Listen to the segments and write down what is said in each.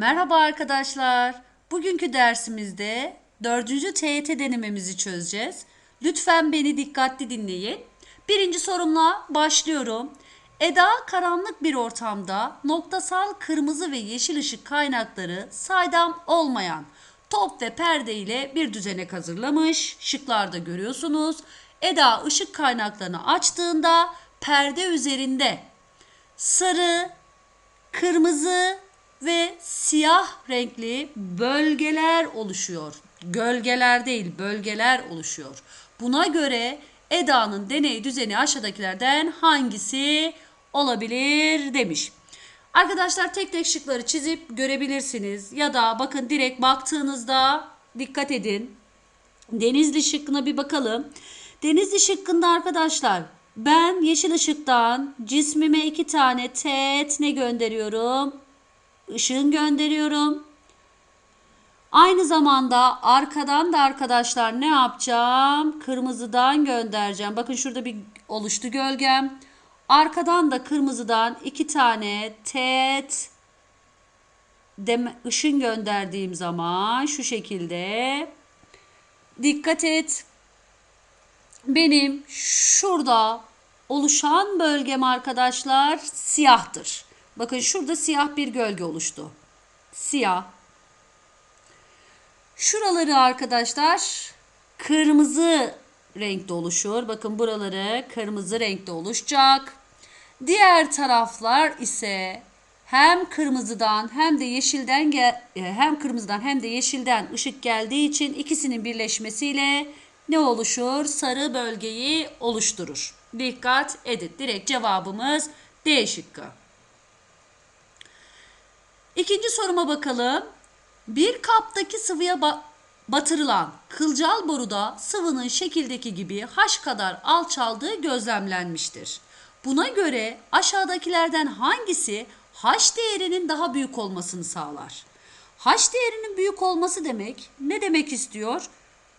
Merhaba arkadaşlar. Bugünkü dersimizde 4. TYT denememizi çözeceğiz. Lütfen beni dikkatli dinleyin. Birinci sorumla başlıyorum. Eda karanlık bir ortamda noktasal kırmızı ve yeşil ışık kaynakları saydam olmayan top ve perde ile bir düzenek hazırlamış. Şıklarda görüyorsunuz. Eda ışık kaynaklarını açtığında perde üzerinde sarı, kırmızı ve siyah renkli bölgeler oluşuyor. Gölgeler değil, bölgeler oluşuyor. Buna göre Eda'nın deney düzeni aşağıdakilerden hangisi olabilir demiş. Arkadaşlar tek tek şıkları çizip görebilirsiniz. Ya da bakın direkt baktığınızda dikkat edin. Denizli şıkkına bir bakalım. Denizli şıkkında arkadaşlar ben yeşil ışıktan cismime iki tane tet ne gönderiyorum? Işığın gönderiyorum. Aynı zamanda arkadan da arkadaşlar ne yapacağım? Kırmızıdan göndereceğim. Bakın şurada bir oluştu gölgem. Arkadan da kırmızıdan iki tane tet ışın gönderdiğim zaman şu şekilde dikkat et. Benim şurada oluşan bölgem arkadaşlar siyahtır. Bakın şurada siyah bir gölge oluştu. Siyah. Şuraları arkadaşlar kırmızı renkte oluşur. Bakın buraları kırmızı renkte oluşacak. Diğer taraflar ise hem kırmızıdan hem de yeşilden e, hem kırmızıdan hem de yeşilden ışık geldiği için ikisinin birleşmesiyle ne oluşur? Sarı bölgeyi oluşturur. Dikkat edin. Direkt cevabımız D şıkkı. İkinci soruma bakalım. Bir kaptaki sıvıya ba- batırılan kılcal boruda sıvının şekildeki gibi H kadar alçaldığı gözlemlenmiştir. Buna göre aşağıdakilerden hangisi H değerinin daha büyük olmasını sağlar? H değerinin büyük olması demek ne demek istiyor?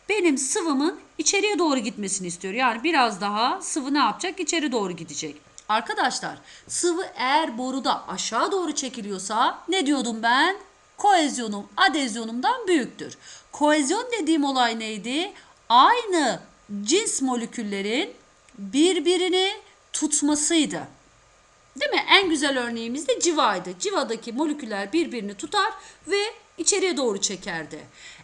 Benim sıvımın içeriye doğru gitmesini istiyor. Yani biraz daha sıvı ne yapacak? İçeri doğru gidecek. Arkadaşlar sıvı eğer boruda aşağı doğru çekiliyorsa ne diyordum ben? Koezyonum adezyonumdan büyüktür. Koezyon dediğim olay neydi? Aynı cins moleküllerin birbirini tutmasıydı. Değil mi? En güzel örneğimiz de civaydı. Civadaki moleküller birbirini tutar ve içeriye doğru çekerdi.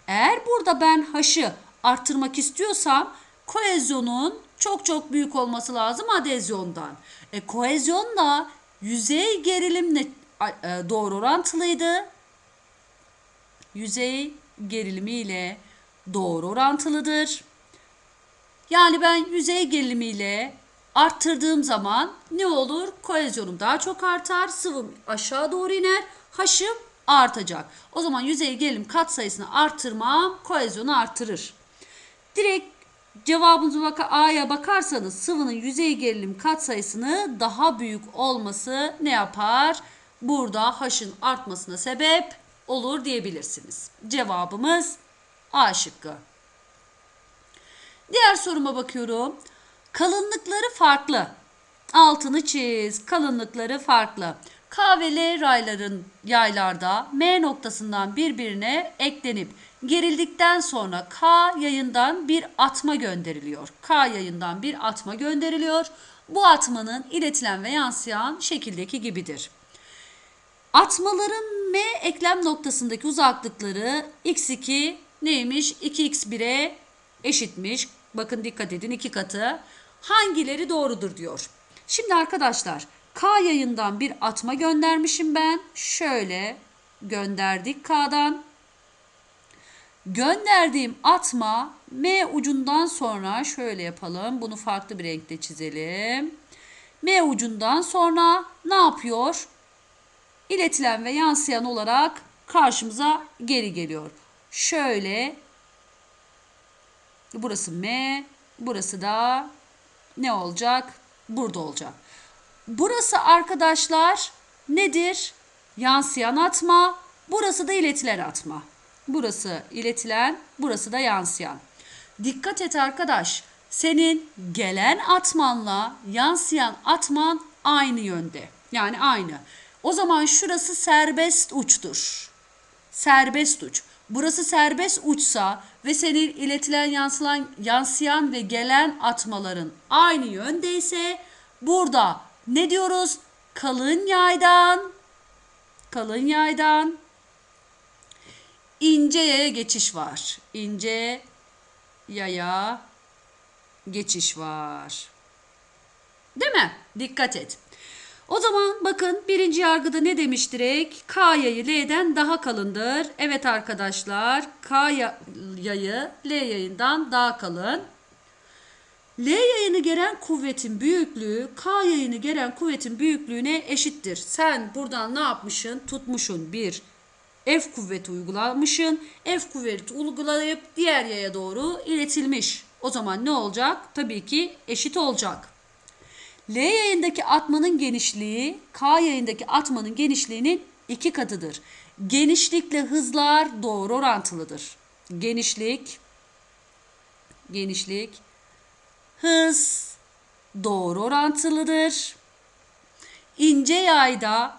Eğer burada ben H'ı arttırmak istiyorsam koezyonun çok çok büyük olması lazım adezyondan. E, koezyon da yüzey gerilimle e, doğru orantılıydı. Yüzey gerilimi ile doğru orantılıdır. Yani ben yüzey gerilimiyle arttırdığım zaman ne olur? Koezyonum daha çok artar, sıvım aşağı doğru iner, haşım artacak. O zaman yüzey gerilim katsayısını arttırmam koezyonu artırır. Direkt cevabınıza baka A'ya bakarsanız sıvının yüzey gerilim katsayısını daha büyük olması ne yapar? Burada H'ın artmasına sebep olur diyebilirsiniz. Cevabımız A şıkkı. Diğer soruma bakıyorum. Kalınlıkları farklı. Altını çiz. Kalınlıkları farklı. K ve L rayların yaylarda M noktasından birbirine eklenip gerildikten sonra K yayından bir atma gönderiliyor. K yayından bir atma gönderiliyor. Bu atmanın iletilen ve yansıyan şekildeki gibidir. Atmaların M eklem noktasındaki uzaklıkları x2 neymiş? 2x1'e eşitmiş. Bakın dikkat edin iki katı. Hangileri doğrudur diyor. Şimdi arkadaşlar K yayından bir atma göndermişim ben. Şöyle gönderdik K'dan. Gönderdiğim atma M ucundan sonra şöyle yapalım. Bunu farklı bir renkte çizelim. M ucundan sonra ne yapıyor? İletilen ve yansıyan olarak karşımıza geri geliyor. Şöyle burası M, burası da ne olacak? Burada olacak. Burası arkadaşlar nedir? Yansıyan atma. Burası da iletilen atma. Burası iletilen, burası da yansıyan. Dikkat et arkadaş. Senin gelen atmanla yansıyan atman aynı yönde. Yani aynı. O zaman şurası serbest uçtur. serbest uç. Burası serbest uçsa ve senin iletilen yansılan, yansıyan ve gelen atmaların aynı yöndeyse burada ne diyoruz? Kalın yaydan kalın yaydan ince yaya geçiş var. İnce yaya geçiş var. Değil mi? Dikkat et. O zaman bakın birinci yargıda ne demiş direkt? K yayı L'den daha kalındır. Evet arkadaşlar K ya- yayı L yayından daha kalın. L yayını gelen kuvvetin büyüklüğü K yayını gelen kuvvetin büyüklüğüne eşittir. Sen buradan ne yapmışsın? Tutmuşsun bir F kuvveti uygulamışsın. F kuvveti uygulayıp diğer yaya doğru iletilmiş. O zaman ne olacak? Tabii ki eşit olacak. L yayındaki atmanın genişliği K yayındaki atmanın genişliğinin iki katıdır. Genişlikle hızlar doğru orantılıdır. Genişlik genişlik hız doğru orantılıdır. İnce yayda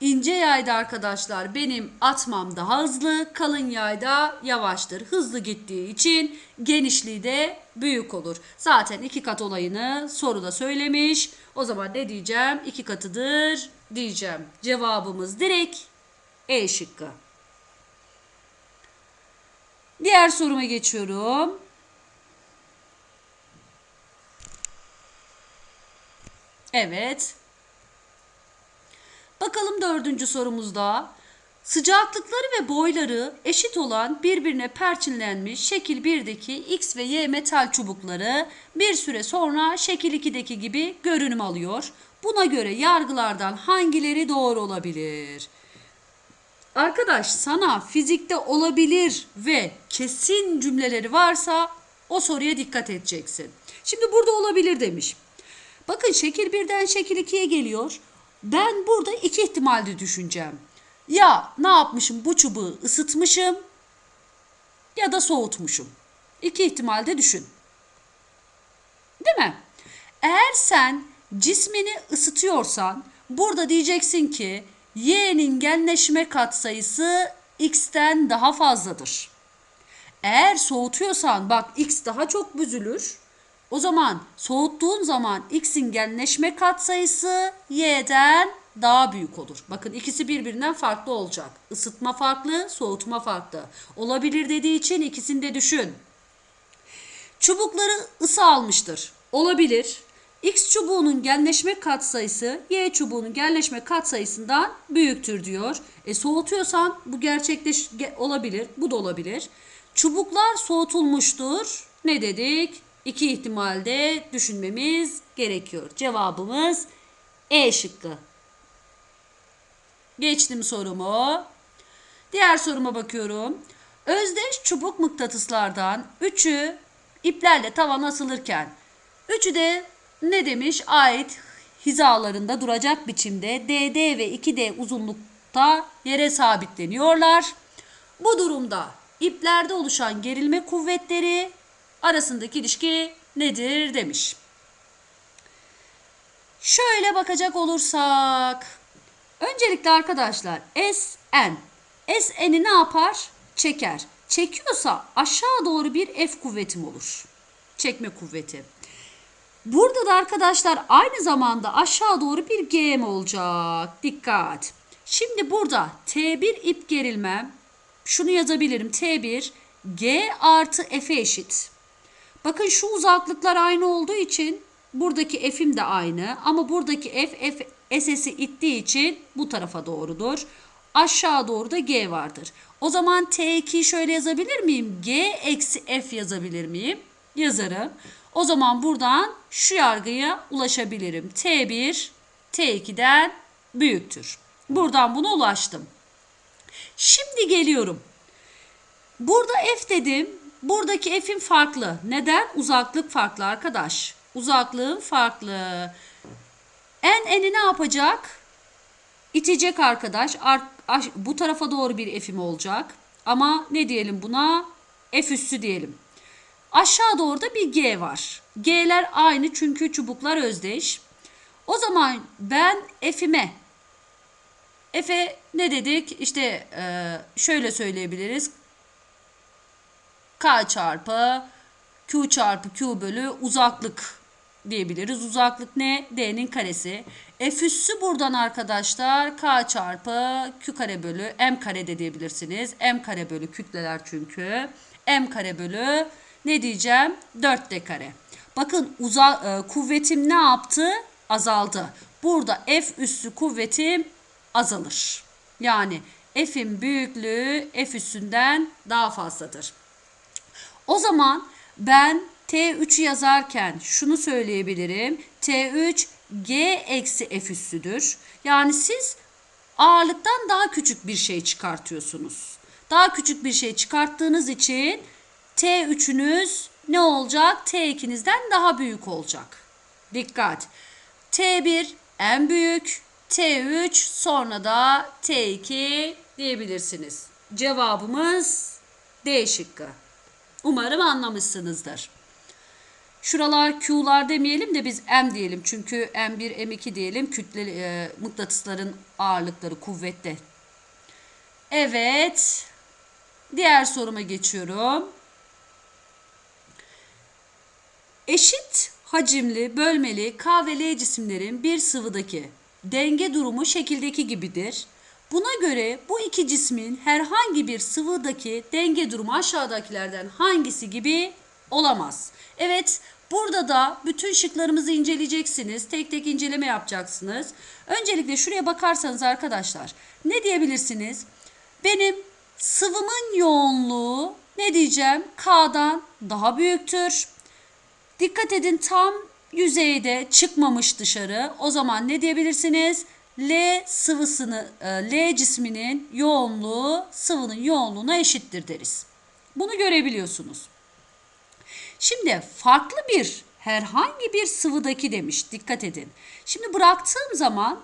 İnce yayda arkadaşlar benim atmam daha hızlı, kalın yayda yavaştır. Hızlı gittiği için genişliği de büyük olur. Zaten iki kat olayını soruda söylemiş. O zaman ne diyeceğim? İki katıdır diyeceğim. Cevabımız direkt E şıkkı. Diğer soruma geçiyorum. Evet. Bakalım dördüncü sorumuzda. Sıcaklıkları ve boyları eşit olan birbirine perçinlenmiş şekil 1'deki X ve Y metal çubukları bir süre sonra şekil 2'deki gibi görünüm alıyor. Buna göre yargılardan hangileri doğru olabilir? Arkadaş sana fizikte olabilir ve kesin cümleleri varsa o soruya dikkat edeceksin. Şimdi burada olabilir demiş. Bakın şekil birden şekil 2'ye geliyor. Ben burada iki ihtimalde düşüneceğim. Ya ne yapmışım bu çubuğu ısıtmışım ya da soğutmuşum. İki ihtimalde düşün. Değil mi? Eğer sen cismini ısıtıyorsan burada diyeceksin ki y'nin genleşme katsayısı x'ten daha fazladır. Eğer soğutuyorsan bak x daha çok büzülür. O zaman soğuttuğun zaman x'in genleşme katsayısı y'den daha büyük olur. Bakın ikisi birbirinden farklı olacak. Isıtma farklı, soğutma farklı. Olabilir dediği için ikisini de düşün. Çubukları ısı almıştır. Olabilir. X çubuğunun genleşme katsayısı Y çubuğunun genleşme katsayısından büyüktür diyor. E soğutuyorsan bu gerçekleş ge- olabilir. Bu da olabilir. Çubuklar soğutulmuştur. Ne dedik? İki ihtimalde düşünmemiz gerekiyor. Cevabımız E şıkkı. Geçtim sorumu. Diğer soruma bakıyorum. Özdeş çubuk mıknatıslardan üçü iplerle tavana asılırken üçü de ne demiş? Ait hizalarında duracak biçimde DD ve 2D uzunlukta yere sabitleniyorlar. Bu durumda iplerde oluşan gerilme kuvvetleri arasındaki ilişki nedir demiş. Şöyle bakacak olursak öncelikle arkadaşlar SN SN'i ne yapar? Çeker. Çekiyorsa aşağı doğru bir F kuvvetim olur. Çekme kuvveti. Burada da arkadaşlar aynı zamanda aşağı doğru bir GM olacak. Dikkat. Şimdi burada T1 ip gerilmem. Şunu yazabilirim. T1 G artı F'e eşit. Bakın şu uzaklıklar aynı olduğu için buradaki F'im de aynı. Ama buradaki F, F SS'i ittiği için bu tarafa doğrudur. Aşağı doğru da G vardır. O zaman T2'yi şöyle yazabilir miyim? G eksi F yazabilir miyim? Yazarım. O zaman buradan şu yargıya ulaşabilirim. T1 T2'den büyüktür. Buradan buna ulaştım. Şimdi geliyorum. Burada F dedim. Buradaki F'in farklı. Neden? Uzaklık farklı arkadaş. Uzaklığın farklı. En eni ne yapacak? İtecek arkadaş. Ar- aş- bu tarafa doğru bir F'im olacak. Ama ne diyelim buna? F üssü diyelim. Aşağı doğru da bir G var. G'ler aynı çünkü çubuklar özdeş. O zaman ben F'ime F'e ne dedik? İşte şöyle söyleyebiliriz. K çarpı Q çarpı Q bölü uzaklık diyebiliriz. Uzaklık ne? D'nin karesi. F üssü buradan arkadaşlar K çarpı Q kare bölü M kare de diyebilirsiniz. M kare bölü kütleler çünkü. M kare bölü ne diyeceğim? 4D kare. Bakın uza, e, kuvvetim ne yaptı? Azaldı. Burada F üssü kuvvetim azalır. Yani F'in büyüklüğü F üssünden daha fazladır. O zaman ben T3'ü yazarken şunu söyleyebilirim. T3 G eksi F üssüdür. Yani siz ağırlıktan daha küçük bir şey çıkartıyorsunuz. Daha küçük bir şey çıkarttığınız için T3'ünüz ne olacak? T2'nizden daha büyük olacak. Dikkat. T1 en büyük, T3 sonra da T2 diyebilirsiniz. Cevabımız D şıkkı. Umarım anlamışsınızdır. Şuralar Q'lar demeyelim de biz M diyelim. Çünkü M1, M2 diyelim. Kütle e, mıknatısların ağırlıkları kuvvette. Evet. Diğer soruma geçiyorum. Eşit hacimli, bölmeli K ve L cisimlerin bir sıvıdaki denge durumu şekildeki gibidir. Buna göre bu iki cismin herhangi bir sıvıdaki denge durumu aşağıdakilerden hangisi gibi olamaz. Evet, burada da bütün şıklarımızı inceleyeceksiniz. Tek tek inceleme yapacaksınız. Öncelikle şuraya bakarsanız arkadaşlar, ne diyebilirsiniz? Benim sıvımın yoğunluğu ne diyeceğim? K'dan daha büyüktür. Dikkat edin tam yüzeyde çıkmamış dışarı. O zaman ne diyebilirsiniz? L sıvısını, e, L cisminin yoğunluğu sıvının yoğunluğuna eşittir deriz. Bunu görebiliyorsunuz. Şimdi farklı bir herhangi bir sıvıdaki demiş. Dikkat edin. Şimdi bıraktığım zaman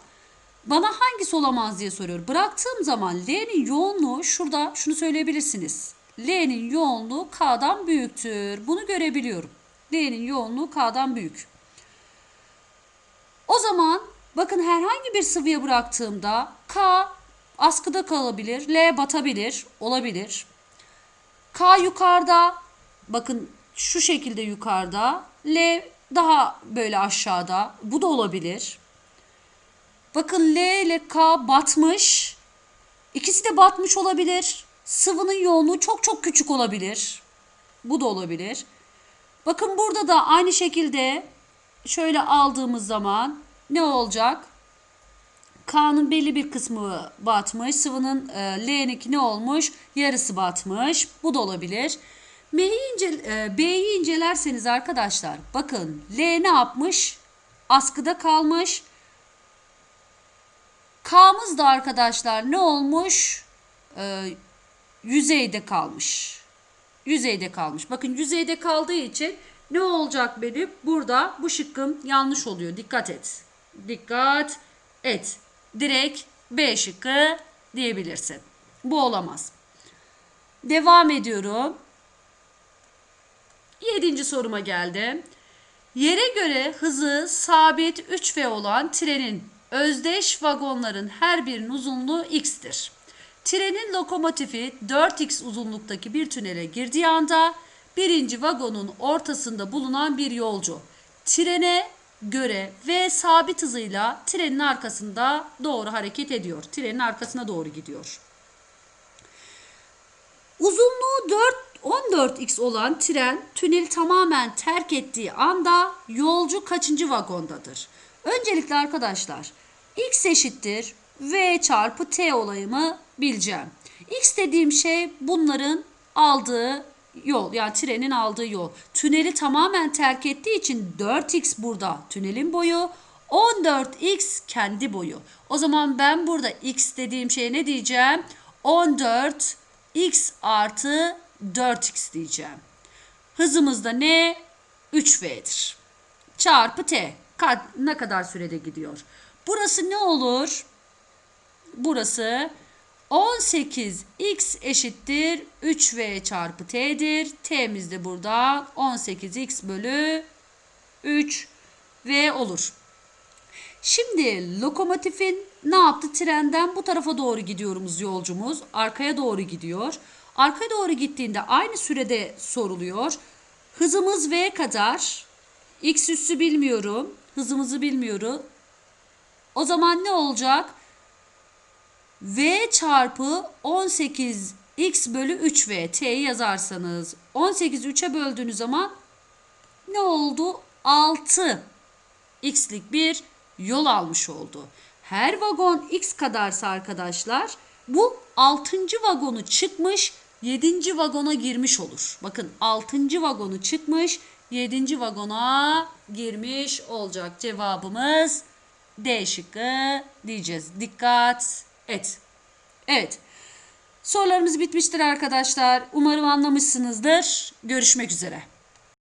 bana hangisi olamaz diye soruyor. Bıraktığım zaman L'nin yoğunluğu şurada şunu söyleyebilirsiniz. L'nin yoğunluğu K'dan büyüktür. Bunu görebiliyorum. L'nin yoğunluğu K'dan büyük. O zaman bakın herhangi bir sıvıya bıraktığımda K askıda kalabilir, L batabilir, olabilir. K yukarıda, bakın şu şekilde yukarıda, L daha böyle aşağıda, bu da olabilir. Bakın L ile K batmış, ikisi de batmış olabilir. Sıvının yoğunluğu çok çok küçük olabilir. Bu da olabilir. Bakın burada da aynı şekilde şöyle aldığımız zaman ne olacak? K'nın belli bir kısmı batmış. Sıvının e, L'ninki ne olmuş? Yarısı batmış. Bu da olabilir. M'yi ince, e, incelerseniz arkadaşlar bakın L ne yapmış? Askıda kalmış. K'mız da arkadaşlar ne olmuş? E, yüzeyde kalmış. Yüzeyde kalmış. Bakın yüzeyde kaldığı için ne olacak benim? Burada bu şıkkım yanlış oluyor. Dikkat et. Dikkat et. Direkt B şıkkı diyebilirsin. Bu olamaz. Devam ediyorum. Yedinci soruma geldim. Yere göre hızı sabit 3V olan trenin özdeş vagonların her birinin uzunluğu x'tir. Trenin lokomotifi 4x uzunluktaki bir tünele girdiği anda birinci vagonun ortasında bulunan bir yolcu trene göre ve sabit hızıyla trenin arkasında doğru hareket ediyor. Trenin arkasına doğru gidiyor. Uzunluğu 4 14x olan tren tüneli tamamen terk ettiği anda yolcu kaçıncı vagondadır? Öncelikle arkadaşlar x eşittir v çarpı t olayımı bileceğim. X dediğim şey bunların aldığı yol yani trenin aldığı yol. Tüneli tamamen terk ettiği için 4x burada tünelin boyu 14x kendi boyu. O zaman ben burada x dediğim şeye ne diyeceğim? 14x artı 4x diyeceğim. Hızımız da ne? 3v'dir. Çarpı t. Ne kadar sürede gidiyor? Burası ne olur? Burası 18x eşittir 3v çarpı t'dir. T'miz de burada 18x bölü 3v olur. Şimdi lokomotifin ne yaptı? Trenden bu tarafa doğru gidiyorumuz yolcumuz. Arkaya doğru gidiyor. Arkaya doğru gittiğinde aynı sürede soruluyor. Hızımız V kadar. X üssü bilmiyorum. Hızımızı bilmiyorum. O zaman ne olacak? V çarpı 18 x bölü 3v t'yi yazarsanız 18 3'e böldüğünüz zaman ne oldu? 6 x'lik bir yol almış oldu. Her vagon x kadarsa arkadaşlar bu 6. vagonu çıkmış 7. vagona girmiş olur. Bakın 6. vagonu çıkmış 7. vagona girmiş olacak. Cevabımız D şıkkı diyeceğiz. Dikkat et. Evet. Sorularımız bitmiştir arkadaşlar. Umarım anlamışsınızdır. Görüşmek üzere.